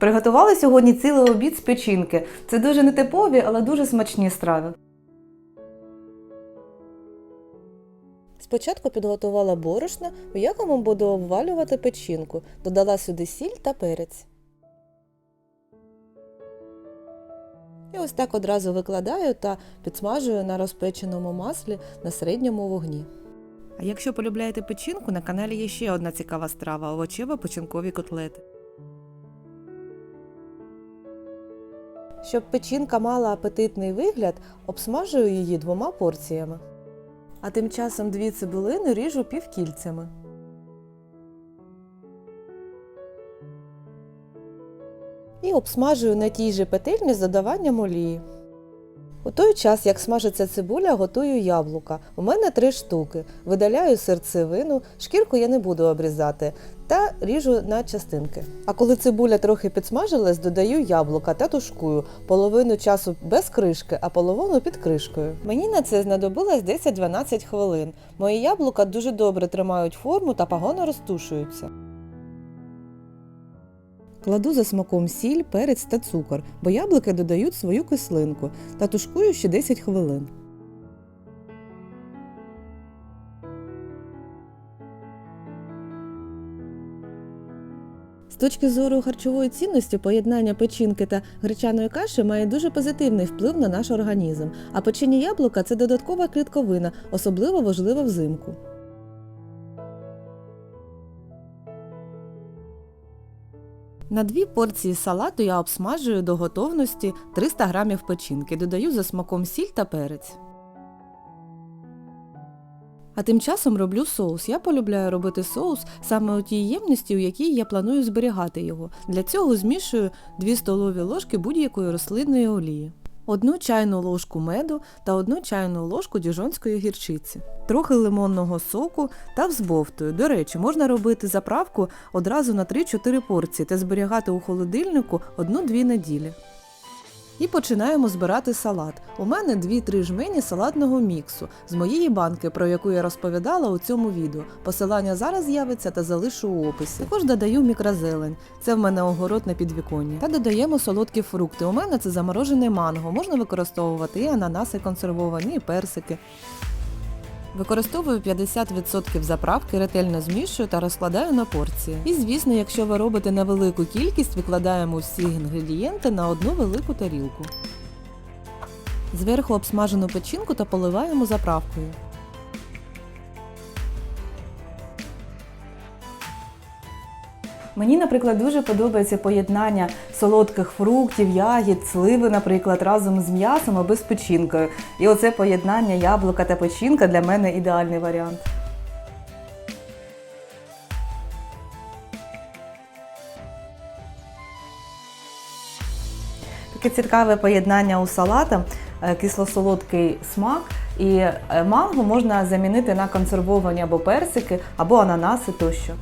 Приготували сьогодні цілий обід з печінки. Це дуже нетипові, але дуже смачні страви. Спочатку підготувала борошно, у якому буду обвалювати печінку. Додала сюди сіль та перець. І ось так одразу викладаю та підсмажую на розпеченому маслі на середньому вогні. А якщо полюбляєте печінку, на каналі є ще одна цікава страва овочево-печінкові котлети. Щоб печінка мала апетитний вигляд, обсмажую її двома порціями. А тим часом дві цибулини ріжу півкільцями. І обсмажую на тій же петельні з додаванням олії. У той час, як смажиться цибуля, готую яблука. У мене три штуки. Видаляю серцевину, шкірку я не буду обрізати та ріжу на частинки. А коли цибуля трохи підсмажилась, додаю яблука та тушкую. Половину часу без кришки, а половину під кришкою. Мені на це знадобилось 10-12 хвилин. Мої яблука дуже добре тримають форму та погано розтушуються. Кладу за смаком сіль, перець та цукор, бо яблуки додають свою кислинку та тушкую ще 10 хвилин. З точки зору харчової цінності, поєднання печінки та гречаної каші має дуже позитивний вплив на наш організм, а печені яблука це додаткова клітковина, особливо важлива взимку. На дві порції салату я обсмажую до готовності 300 г печінки, додаю за смаком сіль та перець. А тим часом роблю соус. Я полюбляю робити соус саме у тій ємності, у якій я планую зберігати його. Для цього змішую 2 столові ложки будь-якої рослинної олії. Одну чайну ложку меду та одну чайну ложку діжонської гірчиці, трохи лимонного соку та взбовтую. До речі, можна робити заправку одразу на 3-4 порції та зберігати у холодильнику 1-2 неділі. І починаємо збирати салат. У мене 2-3 жмені салатного міксу з моєї банки, про яку я розповідала у цьому відео. Посилання зараз з'явиться та залишу у описі. Також додаю мікрозелень. Це в мене огород на підвіконні. Та додаємо солодкі фрукти. У мене це заморожене манго. Можна використовувати і ананаси консервовані, і персики. Використовую 50% заправки, ретельно змішую та розкладаю на порції. І звісно, якщо ви робите невелику кількість, викладаємо всі інгредієнти на одну велику тарілку. Зверху обсмажену печінку та поливаємо заправкою. Мені, наприклад, дуже подобається поєднання солодких фруктів, ягід, сливи, наприклад, разом з м'ясом або з печінкою. І оце поєднання яблука та печінка для мене ідеальний варіант. Таке цікаве поєднання у салата, е, кисло-солодкий смак. І е, манго можна замінити на консервовані або персики, або ананаси тощо.